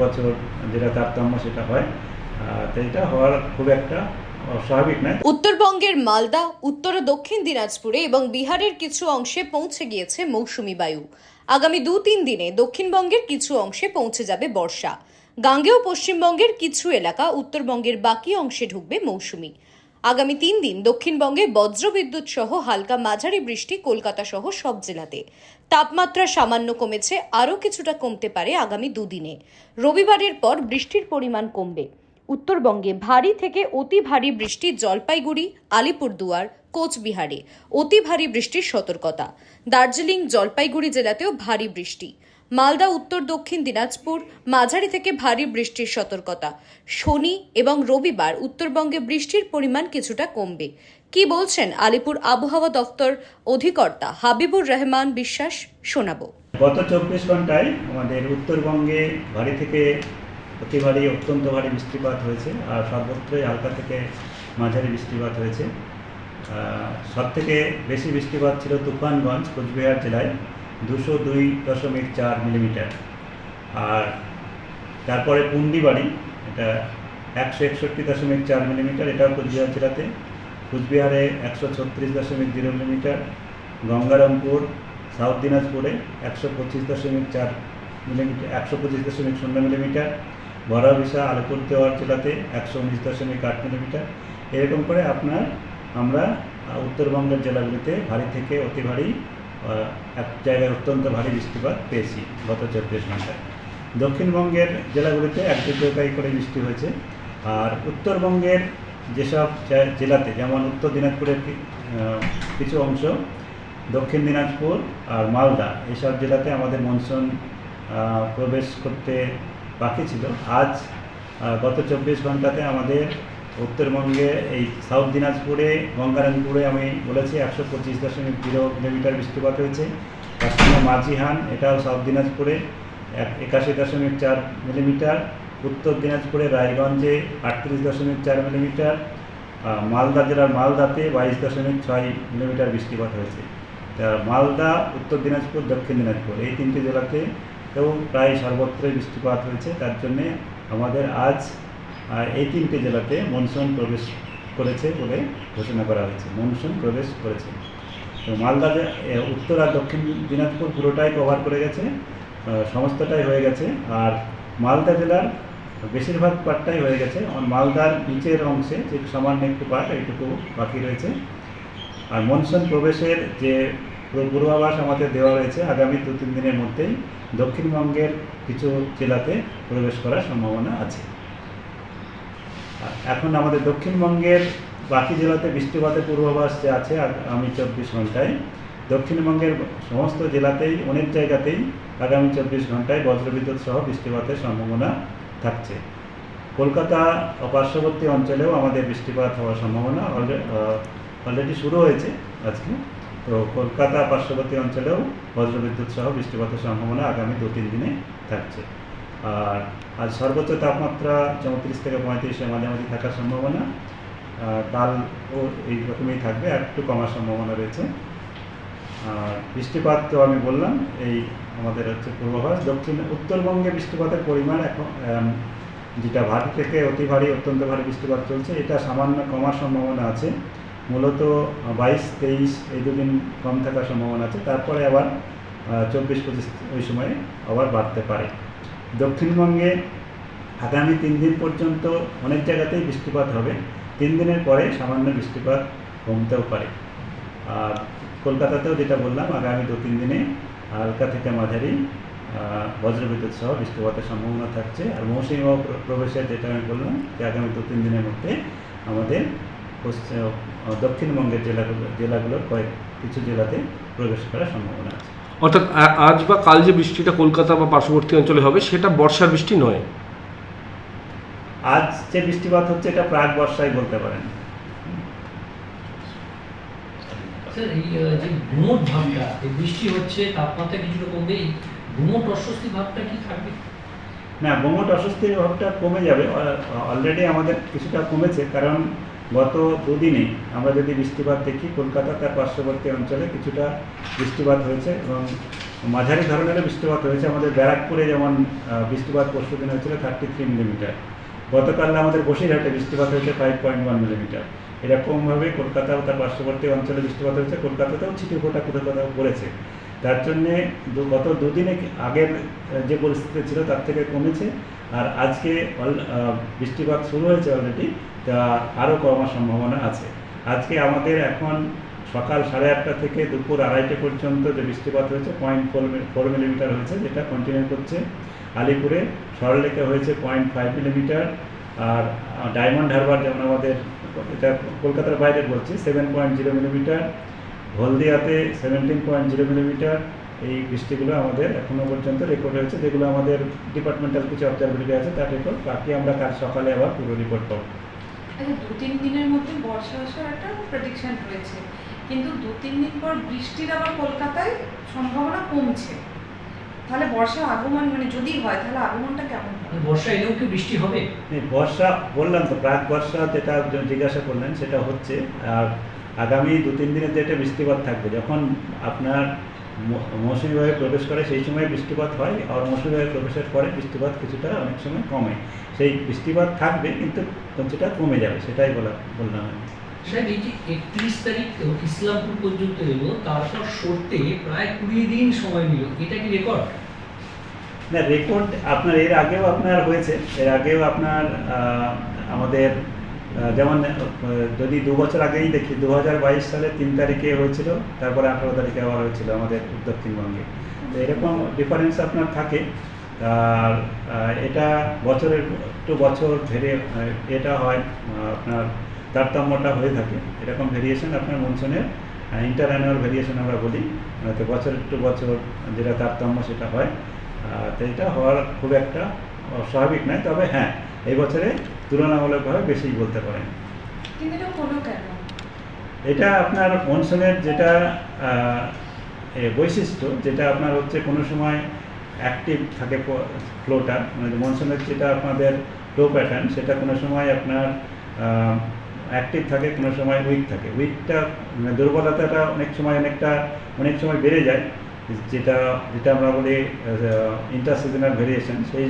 বছর যেটা তারতম্য সেটা হয় এটা হওয়ার খুব একটা উত্তরবঙ্গের মালদা, উত্তর ও দক্ষিণ দিনাজপুরে এবং বিহারের কিছু অংশে পৌঁছে গিয়েছে মৌসুমী বায়ু। আগামী দু তিন দিনে দক্ষিণবঙ্গের কিছু অংশে পৌঁছে যাবে বর্ষা। গাঙ্গেয় পশ্চিমবঙ্গের কিছু এলাকা উত্তরবঙ্গের বাকি অংশে ঢুকবে মৌসুমি। আগামী তিন দিন দক্ষিণবঙ্গে বজ্রবিদ্যুৎ সহ হালকা মাঝারি বৃষ্টি কলকাতা সহ সব জেলাতে। তাপমাত্রা সামান্য কমেছে, আরও কিছুটা কমতে পারে আগামী দুদিনে। রবিবারের পর বৃষ্টির পরিমাণ কমবে। উত্তরবঙ্গে ভারী থেকে অতি ভারী বৃষ্টি জলপাইগুড়ি, আলিপুরদুয়ার, কোচবিহারে। অতি ভারী বৃষ্টির সতর্কতা। দার্জিলিং, জলপাইগুড়ি জেলাতেও ভারী বৃষ্টি। মালদা, উত্তর, দক্ষিণ দিনাজপুর, মাঝারি থেকে ভারী বৃষ্টির সতর্কতা। শনি এবং রবিবার উত্তরবঙ্গে বৃষ্টির পরিমাণ কিছুটা কমবে। কি বলছেন আলিপুর আবহাওয়া দফতর অধিকর্তা হাবিবুর রহমান বিশ্বাস? শোনাবো। গত চব্বিশ ঘন্টায় আমাদের উত্তরবঙ্গে ভারী থেকে অতি ভারী, অত্যন্ত ভারী বৃষ্টিপাত হয়েছে আর সর্বত্রই হালকা থেকে মাঝারি বৃষ্টিপাত হয়েছে। সব থেকে বেশি বৃষ্টিপাত ছিল তুফানগঞ্জ, কোচবিহার জেলায়। দুশো দুই দশমিক চার মিলিমিটার। আর তারপরে পুন্ডিবাড়ি এটা একশো একষট্টি দশমিক চার মিলিমিটার, এটাও কোচবিহার জেলাতে। কুচবিহারে একশো ছত্রিশ দশমিক জিরো মিলিমিটার। গঙ্গারামপুর, সাউথ দিনাজপুরে একশো পঁচিশ দশমিক চার মিলিমিটার, একশো পঁচিশ দশমিক শূন্য মিলিমিটার। বড়াবিশা, আলিপুরদুয়ার জেলাতে একশো উনিশ দশমিক আট মিলিমিটার। এরকম করে আপনার আমরা উত্তরবঙ্গের জেলাগুলিতে ভারী থেকে অতি ভারী এক জায়গায় অত্যন্ত ভারী বৃষ্টিপাত পেয়েছি গত চব্বিশ ঘন্টায়। দক্ষিণবঙ্গের জেলাগুলিতে এক দুটোকাই করে বৃষ্টি হয়েছে। আর উত্তরবঙ্গের যেসব জেলাতে, যেমন উত্তর দিনাজপুরের কিছু অংশ, দক্ষিণ দিনাজপুর আর মালদা, এসব জেলাতে আমাদের মনসুন প্রবেশ করতে বাকি ছিল। আজ গত চব্বিশ ঘন্টাতে আমাদের উত্তরবঙ্গে এই সাউথ দিনাজপুরে, গঙ্গারামপুরে আমি বলেছি একশো পঁচিশ দশমিক জিরো মিলিমিটার বৃষ্টিপাত হয়েছে। তার সঙ্গে মাঝিহান, এটাও সাউথ দিনাজপুরে এক- একাশি দশমিক চার মিলিমিটার। উত্তর দিনাজপুরে রায়গঞ্জে আটত্রিশ দশমিক চার মিলিমিটার। মালদা জেলার মালদাতে বাইশ দশমিক ছয় মিলিমিটার বৃষ্টিপাত হয়েছে। তা মালদা, উত্তর দিনাজপুর, দক্ষিণ দিনাজপুর এই তিনটি জেলাতে তেও প্রায় সর্বত্রই বৃষ্টিপাত হয়েছে। তার জন্যে আমাদের আজ আহ, এই তিনটি জেলাতে মনসুন প্রবেশ করেছে বলে ঘোষণা করা হয়েছে। মনসুন প্রবেশ করেছে। তো মালদা উত্তর আর দক্ষিণ দিনাজপুর পুরোটাই কভার করে গেছে সমস্তটাই হয়ে গেছে। আর মালদা জেলার বেশিরভাগ পার্টটাই হয়ে গেছে। আর মালদার নিচের অংশে যে সামান্য একটু পার্ট এইটুকু বাকি রয়েছে। আর মনসুন প্রবেশের যে পূর্বাভাস আমাদের দেওয়া রয়েছে আগামী দু তিন দিনের মধ্যেই দক্ষিণবঙ্গের কিছু জেলাতে প্রবেশ করার সম্ভাবনা আছে। আর এখন আমাদের দক্ষিণবঙ্গের বাকি জেলাতে বৃষ্টিপাতের পূর্বাভাস যে আছে আগামী চব্বিশ ঘন্টায় দক্ষিণবঙ্গের সমস্ত জেলাতেই, অনেক জায়গাতেই আগামী চব্বিশ ঘন্টায় বজ্রবিদ্যুৎ সহ বৃষ্টিপাতের সম্ভাবনা থাকছে। কলকাতা পার্শ্ববর্তী অঞ্চলেও আমাদের বৃষ্টিপাত হওয়ার সম্ভাবনা অলরেডি শুরু হয়েছে আজকে। তো কলকাতা পার্শ্ববর্তী অঞ্চলেও বজ্রবিদ্যুৎ সহ বৃষ্টিপাতের সম্ভাবনা আগামী দু তিন দিনে থাকছে। আর আজ সর্বোচ্চ তাপমাত্রা চৌত্রিশ থেকে পঁয়ত্রিশের মাঝামাঝি থাকার সম্ভাবনা। কালও এই রকমই থাকবে একটু কমার সম্ভাবনা রয়েছে। আর বৃষ্টিপাত তো আমি বললাম, এই আমাদের হচ্ছে পূর্বাভাস। দক্ষিণ, উত্তরবঙ্গে বৃষ্টিপাতের পরিমাণ এখন যেটা ভারী থেকে অতি ভারী, অত্যন্ত ভারী বৃষ্টিপাত চলছে, এটা সামান্য কমার সম্ভাবনা আছে। মূলত বাইশ, তেইশ এই দুদিন কম থাকার সম্ভাবনা আছে। তারপরে আবার চব্বিশ, পঁচিশ ওই সময়ে আবার বাড়তে পারে। দক্ষিণবঙ্গে আগামী তিন দিন পর্যন্ত অনেক জায়গাতেই বৃষ্টিপাত হবে। তিন দিনের পরে সামান্য বৃষ্টিপাত কমতেও পারে। আর কলকাতাতেও যেটা বললাম, আগামী দু তিন দিনে হালকা থেকে মাঝারি বজ্রবিদ্যুৎ সহ বৃষ্টিপাতের সম্ভাবনা থাকছে। আর মৌসুমী প্রবেশের যেটা আমি বললাম, যে আগামী দু তিন দিনের মধ্যে আমাদের পশ্চিম, দক্ষিণবঙ্গের জেলাগুলো, জেলাগুলোর কয়েক, কিছু জেলাতে প্রবেশ করার সম্ভাবনা আছে। অর্থাৎ আজ বা কাল যে বৃষ্টিটা কলকাতা বা পার্শ্ববর্তী অঞ্চলে হবে সেটা বর্ষার বৃষ্টি নয়। আজ যে বৃষ্টিপাত হচ্ছে এটা প্রাক বর্ষাই বলতে পারেন। স্যার এই যে গুমোট ভাবটা এই বৃষ্টি হচ্ছে তাপমাত্রা কিছুটা কমবে ঘুমোট গুমোট অস্বস্তি ভাবটা কি থাকবে? না বোমট অস্বস্তির ভাবটা কমে যাবে অলরেডি আমাদের কিছুটা কমেছে, কারণ গত দুদিনে আমরা যদি বৃষ্টিপাত দেখি, কলকাতা তার পার্শ্ববর্তী অঞ্চলে কিছুটা বৃষ্টিপাত হয়েছে এবং মাঝারি ধরনের বৃষ্টিপাত হয়েছে। আমাদের ব্যারাকপুরে যেমন বৃষ্টিপাত পরশু দিন হয়েছিল থার্টি থ্রি মিলিমিটার গতকাল আমাদের বসিরহাটে বৃষ্টিপাত হয়েছে ফাইভ পয়েন্ট ওয়ান মিলিমিটার এরকমভাবে কলকাতা তার পার্শ্ববর্তী অঞ্চলে বৃষ্টিপাত হয়েছে, কলকাতাতেও ছিটে ফোটা কোথাও কোথাও পড়েছে তার জন্যে গত দুদিনে আগের যে পরিস্থিতি ছিল তার থেকে কমেছে। আর আজকে বৃষ্টিপাত শুরু হয়েছে অলরেডি তা আরও কমার সম্ভাবনা আছে। আজকে আমাদের এখন সকাল সাড়ে আটটা থেকে দুপুর আড়াইটে পর্যন্ত যে বৃষ্টিপাত হয়েছে পয়েন্ট ফোর ফোর মিলিমিটার হয়েছে, যেটা কন্টিনিউ করছে। আলিপুরে সরলেখে হয়েছে পয়েন্ট ফাইভ মিলিমিটার আর ডায়মন্ড হারবার যেমন আমাদের, এটা কলকাতার বাইরে বলছি সেভেন পয়েন্ট জিরো মিলিমিটার হলদিয়াতে সেভেন্টিন পয়েন্ট জিরো মিলিমিটার এই বৃষ্টিগুলো আমাদের এখনও পর্যন্ত রেকর্ড হয়েছে। যেগুলো আমাদের ডিপার্টমেন্টাল কিছু অবজারভেটরি আছে তার রেকর্ড বাকি আমরা কাল সকালে আবার পুরো রিপোর্ট পাবো। আচ্ছা দু তিন দিনের মধ্যে বর্ষা আসার একটা প্রেডিকশন রয়েছে। কিন্তু দু তিন দিন পর বৃষ্টির আবার কলকাতায় সম্ভাবনা কমছে। তাহলে বর্ষা আগমন মানে যদি হয় তাহলে আগমনটা কেমন মানে বর্ষা এলেও কি বৃষ্টি হবে? বর্ষা বললাম তো প্রাক বর্ষা যেটা জিজ্ঞাসা করলেন সেটা হচ্ছে আর আগামী দু তিন দিনের যেটা বৃষ্টিপাত থাকবে। যখন আপনার ম- মৌসুমী বায়ু প্রবেশ করে সেই সময় বৃষ্টিপাত হয় আর মৌসুমী বায়ু প্রবেশের পরে বৃষ্টিপাত কিছুটা অনেক সময় কমে। সেই বৃষ্টিপাত থাকবে কিন্তু কিছুটা কমে যাবে সেটাই বলা বললাম আমি। সাহেব এই যে একত্রিশ তারিখ ইসলামপুর পর্যন্ত এলো তারপর সরতে প্রায় কুড়ি দিন সময় নিল। এটা কি রেকর্ড না রেকর্ড আপনার এর আগেও আপনার হয়েছে। এর আগেও আপনার আমাদের যেমন যদি দু বছর আগেই দেখি দু হাজার বাইশ সালে তিন তারিখে হয়েছিল, তারপরে আঠারো তারিখে আবার হয়েছিল আমাদের দক্ষিণবঙ্গে। তো এরকম ডিফারেন্স আপনার থাকে। আর এটা বছরের টু বছর ধরে এটা হয় আপনার তারতম্যটা হয়ে থাকে। এরকম ভেরিয়েশন আপনার মনসুনের ইন্টার অ্যানুয়াল ভেরিয়েশন আমরা বলি। তো বছর টু বছর যেটা তারতম্য সেটা হয়। তো এটা হওয়ার খুব একটা স্বাভাবিক নয়, তবে হ্যাঁ এই বছরে তুলনামূলকভাবে বেশি বলতে পারেন। এটা আপনার মনসুনের যেটা বৈশিষ্ট্য যেটা আপনার হচ্ছে কোনো সময় অ্যাক্টিভ থাকে ফ্লোটা মানে মনসুনের যেটা আপনাদের ফ্লো প্যাটার্ন সেটা কোনো সময় আপনার অ্যাক্টিভ থাকে কোনো সময় উইক থাকে। উইকটা মানে দুর্বলতাটা অনেক সময় অনেকটা অনেক সময় বেড়ে যায়। যেটা যেটা আমরা বলি ইন্টারসিজনাল ভেরিয়েশন সেই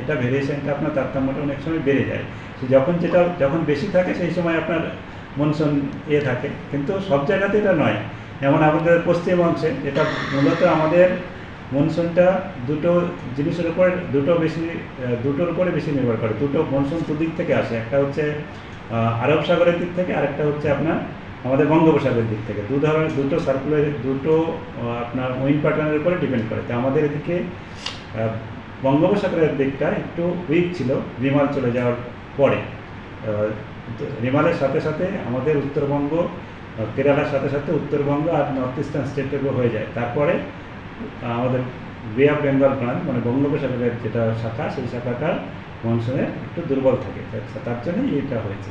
এটা ভেরিয়েশনটা আপনার তারতম্যটা অনেক সময় বেড়ে যায়। যখন যেটা, যখন বেশি থাকে, সেই সময় আপনার মনসুন ইয়ে থাকে। কিন্তু সব জায়গাতে এটা নয়। যেমন আমাদের পশ্চিম অংশে, যেটা মূলত আমাদের মনসুনটা দুটো জিনিসের উপর, দুটো বেশি দুটোর উপরে বেশি নির্ভর করে। দুটো মনসুন দুদিক থেকে আসে। একটা হচ্ছে আরব সাগরের দিক থেকে, আরেকটা হচ্ছে আপনার আমাদের বঙ্গোপসাগরের দিক থেকে। দু ধরনের, দুটো সার্কুলার দুটো আপনার উইন প্যাটার্নের উপরে ডিপেন্ড করে। তো আমাদের এদিকে বঙ্গোপসাগরের দিকটা একটু উইক ছিল, বিমাল চলে যাওয়ার পরে। রিমালের সাথে সাথে আমাদের উত্তরবঙ্গ কেরালার সাথে সাথে উত্তরবঙ্গ আর নর্থ ইস্টার্ন স্টেটেরও হয়ে যায়। তারপরে আমাদের বে অফ বেঙ্গল ব্রাঞ্চ মানে বঙ্গোপসাগরের যেটা শাখা, সেই শাখাটা মনসুনে একটু দুর্বল থাকে। তার জন্যই এটা হয়েছে।